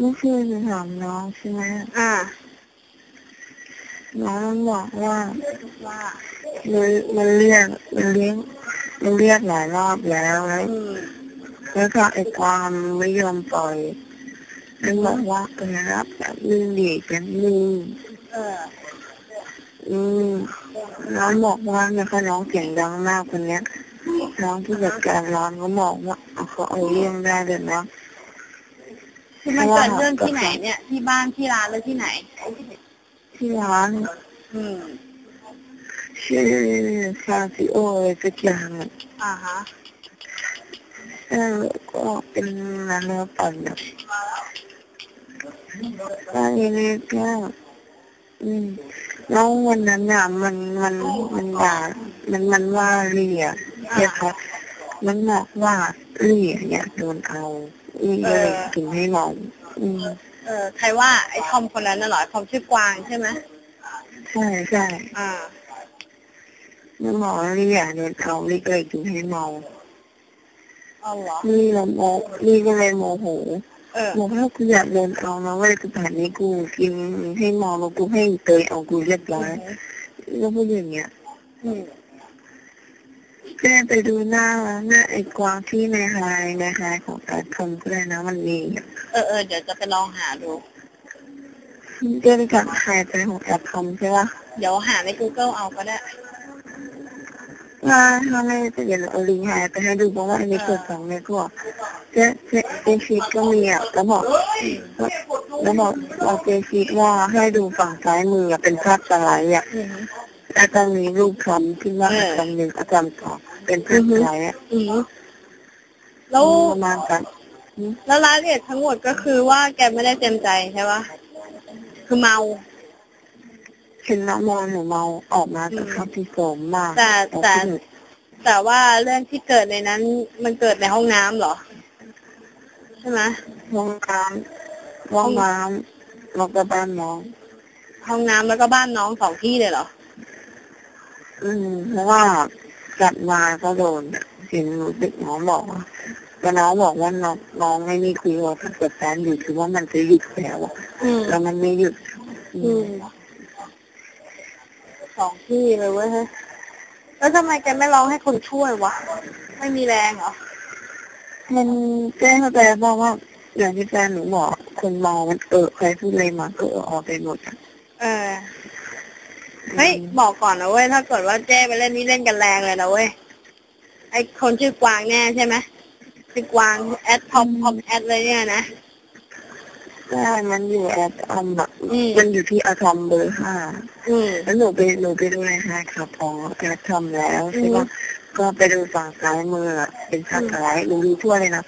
เมื่อคืนหนูถามน้องใช่ไหมอ่า น้องมันบอกว่าว่ามันมันเรียกมันเลี้ยงมันเรียกหลายรอบแล้วแล้วอืมแล้วก็ไอ้ความไม่ยอมปล่อยมันบอกว่าเออรับแบบนึงดีกันนึงเอออืมน้องบอกว่าเนี่ยเขาร้องเสียงดังมากคนเนี้ย น้องที่จัดการร้องก็บอกว่าเอาเขาเอาเรื่องได้เลยนะ คือมันเกิดเรื่องที่ไหนเนี่ย ที่บ้านที่ร้านหรือที่ไหน ที่ร้าน อืมชื่อซาซิโออะไรสักอย่างอะอ่าฮะเออก็เป็นร้านเนื้อปั่นแบบก็เลยก็อืมแล้ววันนั้นน่ะมันมันมันด่ามันมันว่าเรียใช่คะมันบอกว่าเรียอยากโดนเอา อีเลยกินให้เมาอืมเออใครว่าไอ้ทอมคนนั้นน่ะเหรอทอมชื่อกวางใช่ไหมใช่ใช่อ่ามันบอกว่าเรียอยากโดนเอาเรียก็เลยกินให้เมาเอาเหรอนี่เราโมนี่ก็เลยโมโหเออบอกว่ากูอยากโดนเอานะเว่ากูผ่านนี้กูกินให้เมาแล้วกูให้เตยเอากูเรียบร้อยแล้วพูดอย่างเงี้ย อืม แจ้ไปดูหน้าหน้าไอ้กวางที่ในไฮในไฮของอาคมก็ได้นะมันมีอะเออเออเดี๋ยวจะไปลองหาดูเจ้ไปกับไฮไปของอาคมใช่ปะเดี๋ยวหาใน Google เอาก็ได้ว่าถ้าไม่จะเดี๋ยวเอาลิงก์ไฮไปให้ดูเพราะว่าอันนี้เกิดสองในตัวเจ๊เจ๊เจชีตก็มีอะแล้วบอกแล้วบอกบอกเจชีตว่าให้ดูฝั่งซ้ายมืออะเป็นภาพสไลด์อะอืมแล้วก็มีรูปคำที่ว่าเออคำหนึ่งอาจารย์ตอบ เป็นภาพสไลด์อะอืมแล้วประมาณกันแล้วรายละเอียดทั้งหมดก็คือว่าแกไม่ได้เต็มใจใช่ปะคือเมาเห็นน้องมองหนูเมาออกมาจากภาพที่โสมมากแต่แต่ที่หนูแต่ว่าเรื่องที่เกิดในนั้น มันเกิดในห้องน้ำเหรอ ใช่ไหมห้องน้ำห้องน้ำแล้วก็บ้านน้อง ห้องน้ำแล้วก็บ้านน้องสองที่เลยเหรอ อืมเพราะว่า จัดมาก็โดนเห็นหนูเด็กน้องบอกว่าแต่น้องบอกว่าน้องน้องไม่มีคุยว่าถ้าเกิดแฟนอยู่คือว่ามันจะหยุดแล้วอะอืมแล้วมันไม่หยุดอือืมมสองที่เลยเว้ยเฮ้ยแล้วทำไมแกไม่ร้องให้คนช่วยวะไม่มีแรงเหรอมันแจ้งเข้าใจบอกว่าอย่างที่แฟนหนูบอกคนเมามันเออใครพูดอะไรมาก็เออออกไปหมดอะเออ เฮ้ยบอกก่อนนะเว้ยถ้าเกิดว่าเจ้ไปเล่นนี่เล่นกันแรงเลยนะเว้ยไอคนชื่อกวางแน่ใช่ไหมชื่อกวางแอดท็อปท็อปแอดเลยเนี่ยนะใช่มันอยู่แอดอมอะอืมมันอยู่ที่อะทอมเบอร์ห้าอืมแล้วหนูไปหนูไปดูในไฮครับพอแอดทอมแล้วใช่ปะก็ไปดูฝั่งซ้ายมืออะเป็นภาพสไลด์หนูดูทั่วเลยนะ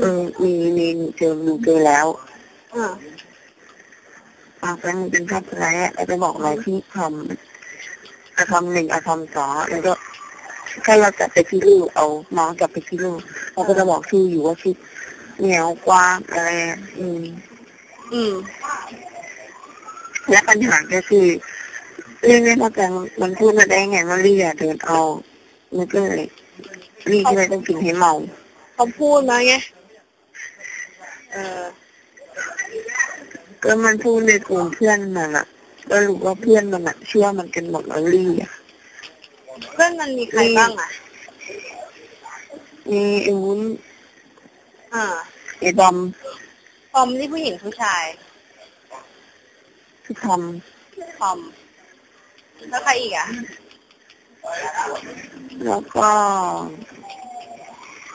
เออมีมีหนูเจอหนูเจอแล้วอ่าฝั่งเป็นภาพสไลด์อะแล้วจะบอกอะไรที่ทำอะทอมหนึ่งอะทอมสองแล้วก็แค่เราจับไปที่ลูกเอามองจับไปที่ลูกเราก็จะบอกชื่ออยู่ว่าชื่อเหนียวกว้างอะไรอืม อืม และปัญหาก็คือเรื่องนี้เข้าใจมันพูดมาได้ไงว่าลี่อะเดินเอามันก็เลยลี่ก็เลยต้องกินให้เมาเขาพูดมาไง เออ ก็มันพูดในกลุ่มเพื่อนมันอะก็รู้ว่าเพื่อนมันอะเชื่อมันกันหมดแล้วลี่อะเพื่อนมันมีใครบ้างอะมีไอ้วุ้นอ่าไอ้บอมปอมนี่ผู้หญิงผู้ชายที่ทปอมแล้วใครอีกอะำแล้วก็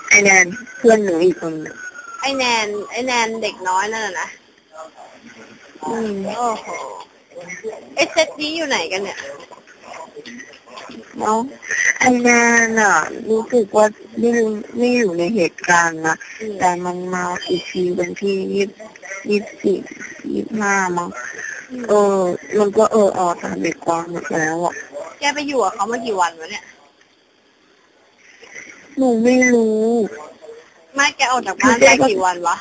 ไอ้แนนเพื่อนหนูอีกคนหนึ่งไอแนนไอแนนเด็กน้อยนั่นน่ะนะ อืมโอ้โหไอเซตนี้อยู่ไหนกันเนี่ยแล้วไอ้แนนอะรู้สึกว่าไม่รู้ไม่อยู่ในเหตุการณ์นะอืมแต่มันมาอีกทีเป็นที่ยี่ยี่สิบยี่ห้ามั้งเออ มันก็เออออกตามเด็กกวางหมดแล้วอะแกไปอยู่กับเขามากี่วันวะเนี่ยหนูไม่รู้ ไม่แกออกจากบ้านได้กี่วันวะ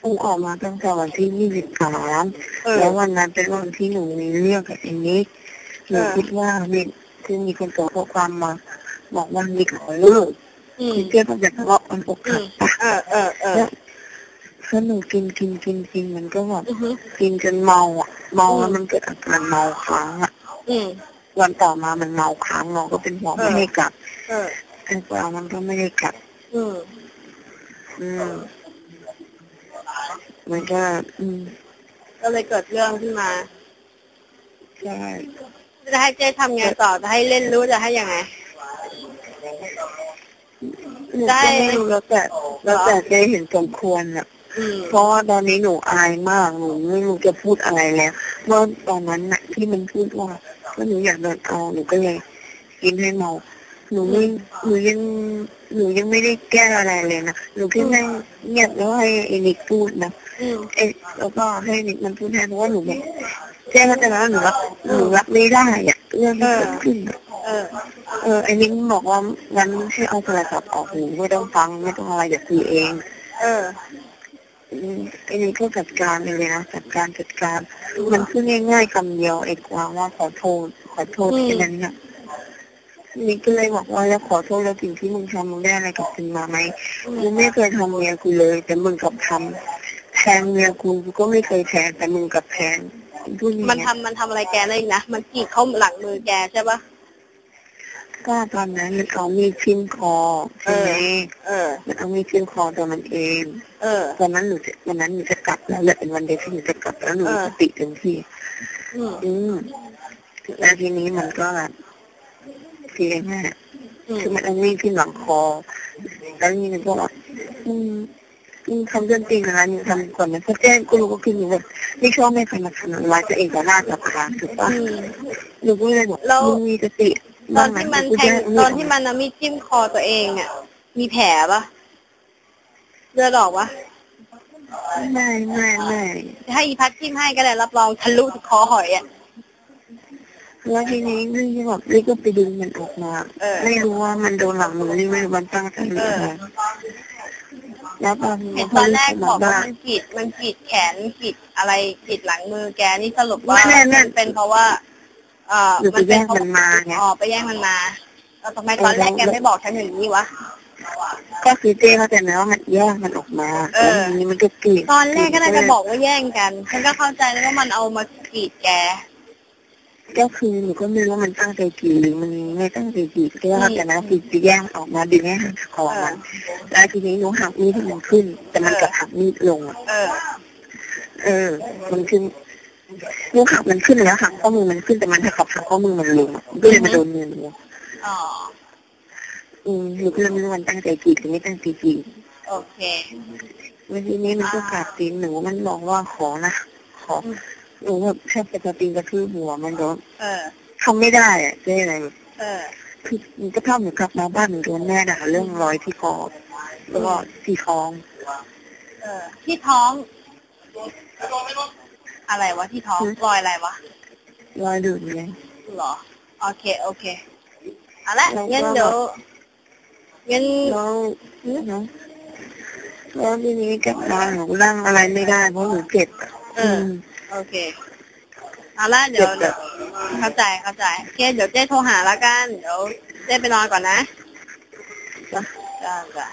หนูออกมาตั้งแต่วันที่ยี่สิบสามแล้ววันนั้นเป็นวันที่หนูมีเรื่องกับไอ้นิกหนูคิดว่ามีคือมีคนส่งข้อความมา บอกว่ามีขอเลิกอืมคือเพื่อนมันจะทะเลาะกันอกอืหักปะเออเออเออแล้วถ้าหนูกินกินกินกินมันก็แบบกินจนเมาอะเมาแล้วมันเกิดอาการเมาค้างอะวันต่อมามันเมาค้างเราก็เป็นห่วงไม่ให้กลับออแต่กว่ามันก็ไม่ได้กลับอืมอื มมันก็ อืม ก็เลยเกิดเรื่องขึ้นมาใช่จะให้เจ๊ทำไงต่อจะให้เล่นรู้จะให้ยังไง หนูก็ไม่รู้แล้วแต่แล้วแต่ใจเห็นสมควรอะ อืมเพราะว่าตอนนี้หนูอายมากหนูไม่รู้จะพูดอะไรแล้วเมื่อตอนนั้นน่ะที่มันพูดว่าก็หนูอยากโดนเอาหนูก็เลยกินให้เมาหนูไม่หนูยัง หนูยังไม่ได้แก้อะไรเลยนะหนูแค่นั่งเงียบแล้วให้ไอ้นิกพูดนะอืมเอยแล้วก็ให้นิกมันพูดแทนเพราะว่าหนูแบบแจ้งเขาใจแล้วาหนูรับหนูรับไม่ได้อะเรื่องที่เกิดขึ้นอะเออ เออไอ้นิกบอกว่างั้นให้เอาโทรศัพท์ออกหนูไม่ต้องฟังไม่ต้องอะไรเดี๋ยวคุยเอง เอออืมไอ้นี่ก็จัดการไปเลยนะจัดการจัดการ มันพูดง่ายๆคำเดียวไอ้ความว่าขอโทษขอโทษอืมแค่นั้นน่ะ นี่ก็เลยบอกว่าแล้วขอโทษแล้วสิ่งที่มึงทำมึงได้อะไรกลับคืนมาไหมกูไม่เคยทำเมียกูเลย แต่มึงกลับทำแทงเมียกูกูก็ไม่เคยแทงแต่มึงกลับแทงพูดอย่างมันเงี้ยทำมันทำอะไรแกได้อีกนะมันกรีดเข้าหลังมือแกใช่ปะก็ตอนนั้นมันเอามีดทิ่มคอใช่ไหมเออมันเอามีดทิ่มคอตัวมันเอง เออตอนนั้นหนูจะวันนั้นหนูจะกลับแล้วแหละเป็นวันเดียวที่หนูจะกลับแล้วหนูเออสติเต็มที่อืมอืมแล้วทีนี้มันก็แบบ เสียงอะอืมคือมันเอามีดที่หลังคอ แล้วนี่มันก็แบบอืมอืมทำเรื่องจริงนะนี่ทำก่อนนะเพราะแจ้งก็รู้ก็คือหนูแบบไม่ชอบไม่ใครมาทำร้ายตัวเองต่อหน้าต่อตาถูกปะอืมหนูก็เลยบอกแล้วมึงมีสติตอนที่มันกูแทงจะตอนที่มันเอามีดจิ้มคอตัวเองอะ มีแผลปะเลือดออกปะไม่ไม่ไม่ให้อีพัดจิ้มให้ก็ได้รับรองทะลุถึงคอหอยอะ แล้วทีนี้นี่แบบนี่ก็ไปดึงมันออกมาเออ ไม่รู้ว่ามันโดนหลังมือนี่ไม่รู้มันตั้งใจหรืออะไรแล้วตอนนี้เห็นตอนแรกบอกว่ามันกรีดมันกรีดแขนกรีดอะไรกรีดหลังมือแกนี่สรุปว่าไม่ไม่ไม่มันเป็นเพราะว่า เอ่อหรือไปแย่งมันมาไง อ๋อไปแย่งมันมาแล้วทำไมตอนแรกแกไม่บอกฉันอย่างนี้วะ ก็คือเจ้เข้าใจไหมว่ามันแยกมันออกมาเออ แล้วทีนี้มันก็กรีดตอนแรกก็น่าจะบอกว่าแย่งกัน ฉันก็เข้าใจแล้วว่ามันเอามากรีดแก ก็คือหนูก็ไม่รู้ว่ามันตั้งใจกรีดหรือมันไม่ตั้งใจกรีดก็เข้าใจนะคือจะแย่งออกมาดึงให้หักคอมันแล้วทีนี้หนูหักมีดให้มันขึ้น แต่มันกลับหักมีดลงอะเออเออ มันขึ้นหนูหักมันขึ้นแล้วหักข้อมือมันขึ้นแต่มันหักหักข้อมือมันลงอะมันก็เลยมาโดนมือหนูอ๋ออืมหนูก็เลยไม่รู้มันตั้งใจกรีดหรือไม่ตั้งใจกรีดโอเควันทีนี้มันก็กราบตีนหนูมันบอกว่าขอนะขอ หนูแบบแทบจะกระตีนกระทืบหัวมันโดนเออทำไม่ได้อะเจ๊อะไรเออคือมันก็ภาพหนูกลับมาบ้านหนูโดนแม่ด่าเรื่องรอยที่คอแล้วก็ที่ท้อง เออ ที่ท้อง อะไรวะที่ท้องรอยอะไรวะรอยดูดไงเหรอ โอเค โอเคเอาละงั้นเดี๋ยวงั้นแล้วเนาะแล้วทีนี้กลับมาหนูนั่งอะไรไม่ได้เพราะหนูเจ็บอะเออ โอเค เอาละเดี๋ยวเดี๋ยวเข้าใจเข้าใจโอเคเดี๋ยวเจ๊โทรหาแล้วกัน เดี๋ยวเจ๊ไปนอนก่อนนะจ้ะจ้าจ้า